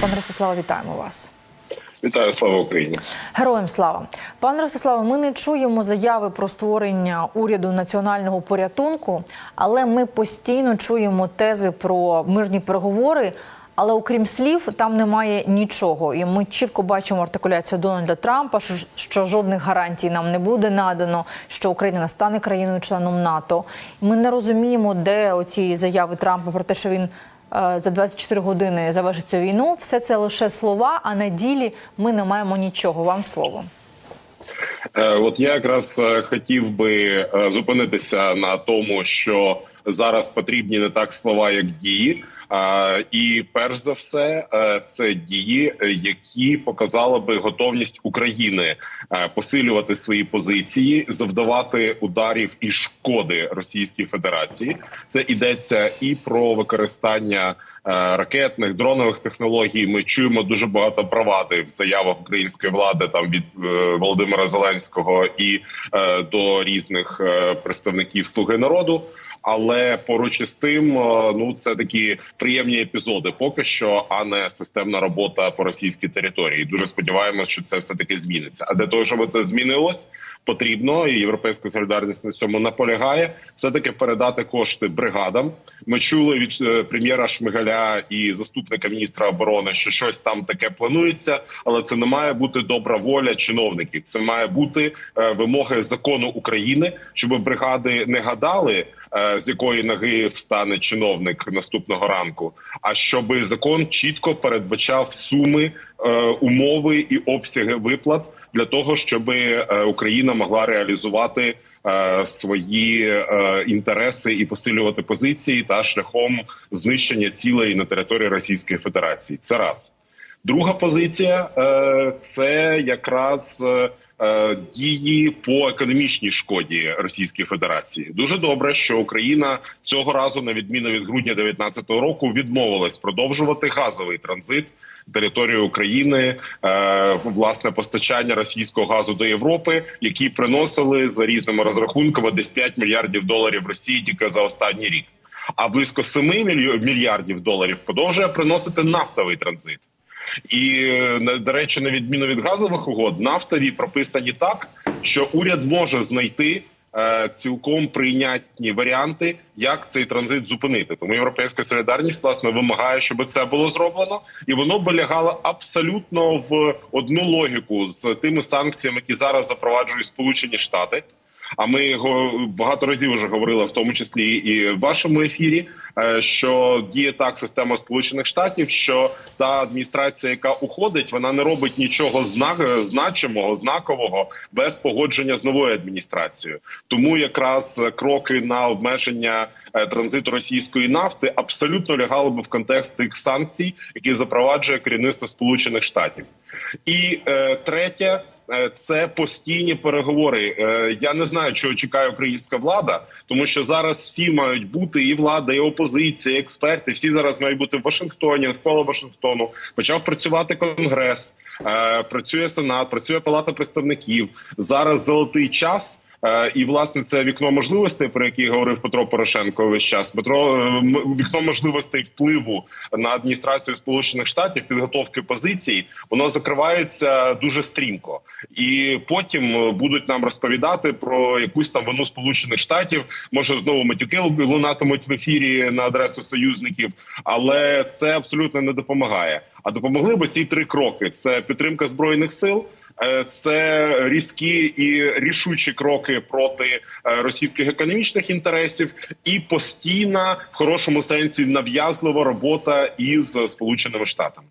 Пане Ростиславе, вітаємо вас. Вітаю, слава Україні. Героям слава, пане Ростиславе. Ми не чуємо заяви про створення уряду національного порятунку, але ми постійно чуємо тези про мирні переговори. Але окрім слів, там немає нічого. І ми чітко бачимо артикуляцію Дональда Трампа, що, жодних гарантій нам не буде надано, що Україна не стане країною-членом НАТО. Ми не розуміємо, де оці заяви Трампа про те, що він за 24 години завершить цю війну. Все це лише слова, а на ділі ми не маємо нічого. Вам слово. Е, От я якраз е, хотів би е, зупинитися на тому, що зараз потрібні не так слова, як дії. І перш за все, е, це дії, е, які показали би готовність України е, посилювати свої позиції, завдавати ударів і шкоди Російській Федерації. Це йдеться і про використання. Ракетних дронових технологій ми чуємо дуже багато провади в заявах української влади там від е, Володимира Зеленського і е, до різних е, представників Слуги народу. Але поруч із тим, е, ну це такі приємні епізоди, поки що, а не системна робота по російській території. Дуже сподіваємося, що це все таки зміниться. А для того, щоб це змінилось, потрібно і європейська солідарність на цьому наполягає. Все таки передати кошти бригадам. Ми чули від е, прем'єра Шмигаля і заступника міністра оборони, що щось там таке планується, але це не має бути добра воля чиновників. Це має бути е, вимоги закону України, щоб бригади не гадали. е, З якої ноги встане чиновник наступного ранку, а щоб закон чітко передбачав суми, умови і обсяги виплат для того, щоб е, Україна могла реалізувати е, свої е, інтереси і посилювати позиції та шляхом знищення цілей на території Російської Федерації. Це раз. Друга позиція е, це якраз е, е, дії по економічній шкоді Російської Федерації. Дуже добре, що Україна цього разу, на відміну від грудня 2019 року, відмовилась продовжувати газовий транзит території України, е, власне постачання російського газу до Європи, які приносили за різними розрахунками десь 5 мільярдів доларів Росії тільки за останній рік. А близько 7 мільйо- мільярдів доларів продовжує приносити нафтовий транзит. І е, до речі, на відміну від газових угод, нафтові прописані так, що уряд може знайти цілком прийнятні варіанти, як цей транзит зупинити. Тому європейська солідарність власне вимагає, щоб це було зроблено, і воно би лягало абсолютно в одну логіку з тими санкціями, які зараз запроваджують Сполучені Штати. А ми його багато разів вже говорили, в тому числі і в вашому ефірі, е, що діє так система Сполучених Штатів, що та адміністрація, яка уходить, вона не робить нічого зна- значимого, знакового без погодження з новою адміністрацією. Тому якраз кроки на обмеження е, транзиту російської нафти абсолютно лягали би в контекст тих санкцій, які запроваджує керівництво Сполучених Штатів. І е, третє. Е, Це постійні переговори. Е, Я не знаю, чого чекає українська влада, тому що зараз всі мають бути і влада, і опозиція, і експерти. Всі зараз мають бути в Вашингтоні, навколо Вашингтону. Почав працювати конгрес, е, працює сенат, працює палата представників. Зараз золотий час. Е, І власне це вікно можливостей, про яке говорив Петро Порошенко весь час. Петро е, вікно можливостей впливу на адміністрацію Сполучених Штатів, підготовки позицій, воно закривається дуже стрімко, і потім е, будуть нам розповідати про якусь там вину Сполучених Штатів. Може знову матюки лунатимуть в ефірі на адресу союзників, але це абсолютно не допомагає. А допомогли б ці три кроки: це підтримка збройних сил. Е, Це різкі і рішучі кроки проти е, російських економічних інтересів, і постійна в хорошому сенсі нав'язлива робота із Сполученими Штатами.